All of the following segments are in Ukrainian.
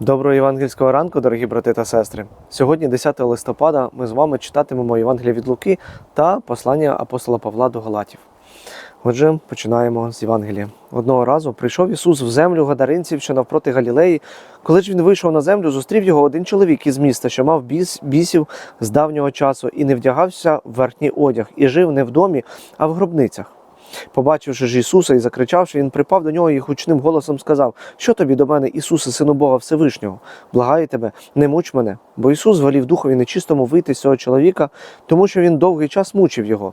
Доброго євангельського ранку, дорогі брати та сестри. Сьогодні, 10 листопада, ми з вами читатимемо Євангелія від Луки та послання апостола Павла до Галатів. Отже, починаємо з Євангелія. Одного разу прийшов Ісус в землю гадаринців, що навпроти Галілеї. Коли ж він вийшов на землю, зустрів його один чоловік із міста, що мав біс, бісів з давнього часу, і не вдягався в верхній одяг, і жив не в домі, а в гробницях. Побачивши ж Ісуса і закричавши, він припав до нього і гучним голосом сказав: Що тобі до мене, Ісусе, сину Бога Всевишнього? Благаю тебе, не муч мене. Бо Ісус звелів духові нечистому вийти з цього чоловіка, тому що він довгий час мучив його.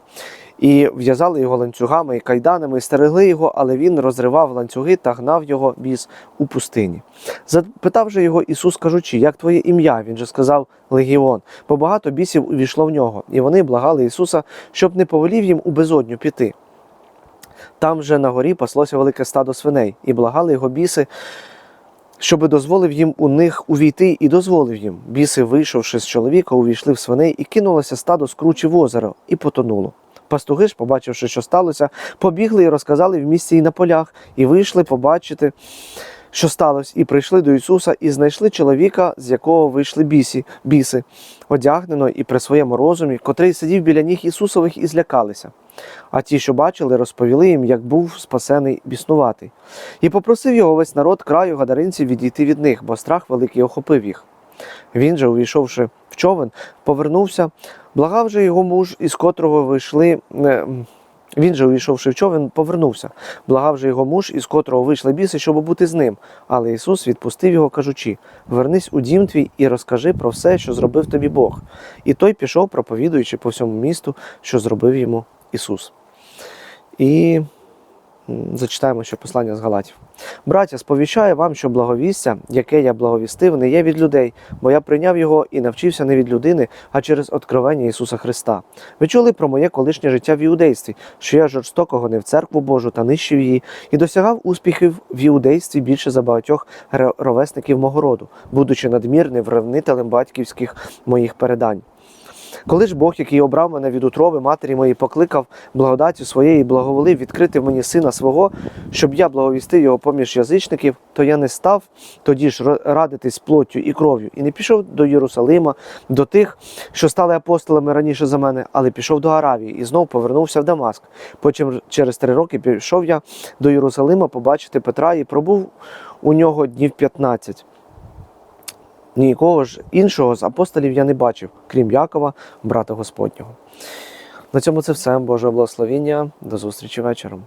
І в'язали його ланцюгами і кайданами, і стерегли його, але він розривав ланцюги та гнав його біс у пустині. Запитав же його Ісус, кажучи, як твоє ім'я? Він же сказав Легіон, бо багато бісів увійшло в нього, і вони благали Ісуса, щоб не повелів їм у безодню піти. Там же на горі паслося велике стадо свиней, і благали його біси, щоби дозволив їм у них увійти, і дозволив їм. Біси, вийшовши з чоловіка, увійшли в свиней, і кинулося стадо з кручі в озеро, і потонуло. Пастуги ж, побачивши, що сталося, побігли і розказали в місті і на полях, і вийшли побачити, що сталося, і прийшли до Ісуса, і знайшли чоловіка, з якого вийшли бісі, біси, одягнено і при своєму розумі, котрий сидів біля ніг Ісусових, і злякалися. А ті, що бачили, розповіли їм, як був спасений біснуватий. І попросив його весь народ краю гадаринців відійти від них, бо страх великий охопив їх. Він же, увійшовши в човен, повернувся, благав же його муж, із котрого вийшли. е, Він же, увійшовши в човен, повернувся. Благав же його муж, із котрого вийшли біси, щоб бути з ним. Але Ісус відпустив його, кажучи: Вернись у дім твій і розкажи про все, що зробив тобі Бог. І той пішов, проповідуючи по всьому місту, що зробив йому Ісус. І зачитаємо ще послання з Галатів. Браття, сповіщаю вам, що благовістя, яке я благовістив, не є від людей, бо я прийняв його і навчився не від людини, а через откровення Ісуса Христа. Ви чули про моє колишнє життя в іудействі, що я жорстоко гонив церкву Божу та нищив її, і досягав успіхів в іудействі більше за багатьох ровесників мого роду, будучи надмірним вревнителем батьківських моїх передань. Коли ж Бог, який обрав мене від утроби матері моєї, покликав благодаттю своєї, благоволив відкрити мені сина свого, щоб я благовістив його поміж язичників, то я не став тоді ж радитись плоттю і кров'ю, і не пішов до Єрусалима, до тих, що стали апостолами раніше за мене, але пішов до Аравії і знов повернувся в Дамаск. Потім через три роки пішов я до Єрусалима побачити Петра і пробув у нього днів 15. Нікого ж іншого з апостолів я не бачив, крім Якова, брата Господнього. На цьому це все. Божого благословіння. До зустрічі вечором.